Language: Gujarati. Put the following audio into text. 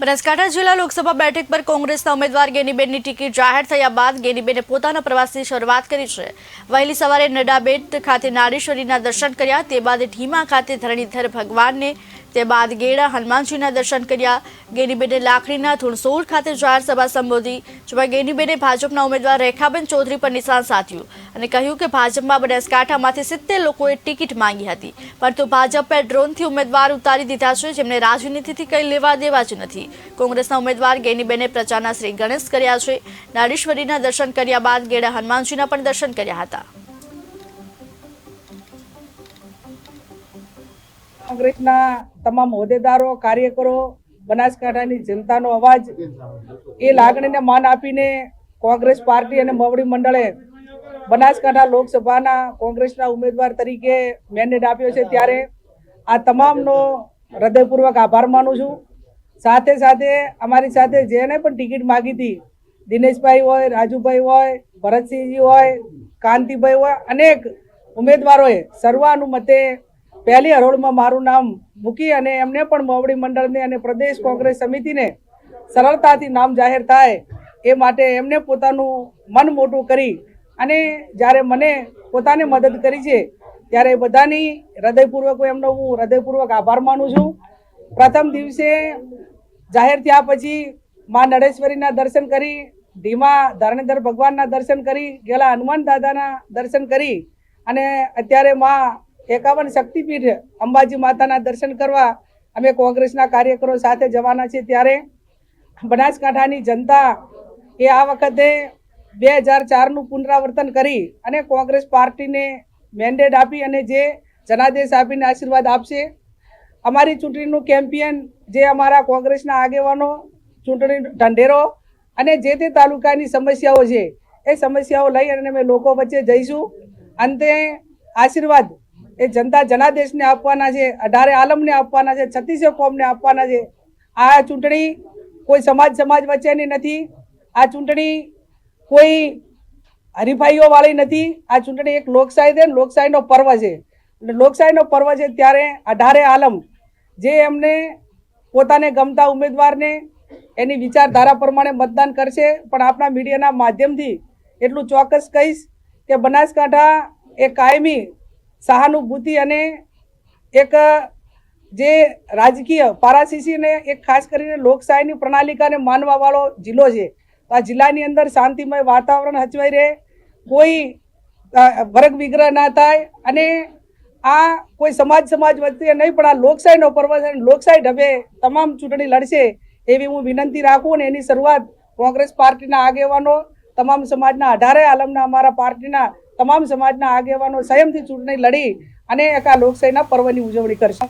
બનાસકાંઠા જિલ્લા લોકસભા બેઠક પર કોંગ્રેસના ઉમેદવાર ગેનીબેનની ટિકિટ જાહેર થયા બાદ ગેનીબેને પોતાના પ્રવાસની શરૂઆત કરી છે. વહેલી સવારે નડાબેટ ખાતે નારેશ્વરીના દર્શન કર્યા, તે બાદ ઢીમા ખાતે ધરણીધર ભગવાનને, તે બાદ ગેડા હનુમાનજીના દર્શન કર્યા. ગેનીબેને લાખડીના ધુણસોડ ખાતે જાહેર સંબોધી, જેમાં ગેનીબેને ભાજપના ઉમેદવાર રેખાબેન ચૌધરી પર નિશાન સાધ્યું અને કહ્યું કે ભાજપમાં બનાસકાંઠામાંથી સિત્તેર લોકોએ ટિકિટ માંગી હતી. પરંતુ ભાજપે ડ્રોનથી ઉમેદવાર ઉતારી દીધા છે, જેમને રાજનીતિથી કંઈ લેવા દેવા જ નથી. કોંગ્રેસના ઉમેદવાર ગેનીબેને પ્રચારના શ્રી ગણેશ કર્યા છે. નારેશ્વરીના દર્શન કર્યા બાદ ગેડા હનુમાનજીના પણ દર્શન કર્યા હતા. કોંગ્રેસના તમામ હોદ્દેદારો, કાર્યકરો, બનાસકાંઠાની જનતાનો અવાજ, એ લાગણીને માન આપીને કોંગ્રેસ પાર્ટી અને મવડી મંડળે બનાસકાંઠા લોકસભાના કોંગ્રેસના ઉમેદવાર તરીકે મેન્ડેટ આપ્યો છે. ત્યારે આ તમામનો હૃદયપૂર્વક આભાર માનું છું. સાથે સાથે અમારી સાથે જેને પણ ટિકિટ માગી હતી, દિનેશભાઈ હોય, રાજુભાઈ હોય, ભરતસિંહજી હોય, કાંતિભાઈ હોય, અનેક ઉમેદવારોએ સર્વાનુમતે પહેલી હરોળમાં મારું નામ મૂકી અને એમને પણ મોવડી મંડળને અને પ્રદેશ કોંગ્રેસ સમિતિને સરળતાથી નામ જાહેર થાય એ માટે એમને પોતાનું મન મોટું કરી અને જ્યારે મને પોતાને મદદ કરી છે, ત્યારે બધાની હૃદયપૂર્વક એમનો હું હૃદયપૂર્વક આભાર માનું છું. પ્રથમ દિવસે જાહેર થયા પછી માં નડેશ્વરીના દર્શન કરી, ધીમા ધરણીધર ભગવાનના દર્શન કરી, ગયેલા હનુમાન દાદાના દર્શન કરી અને અત્યારે માં એકાવન શક્તિપીઠ અંબાજી માતાના દર્શન કરવા અમે કોંગ્રેસના કાર્યકરો સાથે જવાના છીએ ત્યારે બનાસકાંઠાની જનતા એ આ વખતે બે હજાર ચારનું પુનરાવર્તન કરી અને કોંગ્રેસ પાર્ટીને મેન્ડેટ આપી અને જે જનાદેશ આપીને આશીર્વાદ આપશે. અમારી ચૂંટણીનું કેમ્પિયન જે અમારા કોંગ્રેસના આગેવાનો, ચૂંટણી ઢંઢેરો અને જે તે તાલુકાની સમસ્યાઓ છે, એ સમસ્યાઓ લઈ અને અમે લોકો વચ્ચે જઈશું. અંતે આશીર્વાદ એ જનતા જનાદેશને આપવાના છે, અઢારે આલમને આપવાના છે છત્તીસે કોમને આપવાના છે. આ ચૂંટણી કોઈ સમાજ સમાજ વચ્ચેની નથી. આ ચૂંટણી કોઈ હરીફાઈઓ વાળી નથી. આ ચૂંટણી એક લોકશાહી છે લોકશાહીનો પર્વ છે. લોકશાહીનો પર્વ છે ત્યારે અઢારે આલમ, જે એમને પોતાને ગમતા ઉમેદવારને એની વિચારધારા પ્રમાણે મતદાન કરશે. પણ આપણા મીડિયાના માધ્યમથી એટલું ચોક્કસ કહીશ કે બનાસકાંઠા એ કાયમી સહાનુભૂતિ અને એક, જે રાજકીય પારાસીસીને એક ખાસ કરીને લોકશાહીની પ્રણાલિકાને માનવાવાળો જિલ્લો છે. આ જિલ્લાની અંદર શાંતિમય વાતાવરણ હચવાઈ રહે. કોઈ વર્ગ વિગ્રહ ના થાય અને આ કોઈ સમાજ સમાજ વચ્ચે નહીં, પણ આ લોકશાહીનો પર્વ છે લોકશાહી ઢબે તમામ ચૂંટણી લડશે એવી હું વિનંતી રાખું અને એની શરૂઆત કોંગ્રેસ પાર્ટીના આગેવાનો, તમામ સમાજના અઢારે આલમના અમારા પાર્ટીના તમામ સમાજના આગેવાનો સંયમથી ચૂંટણી લડી અને એક આ લોકશાહીના પર્વની ઉજવણી કરશે.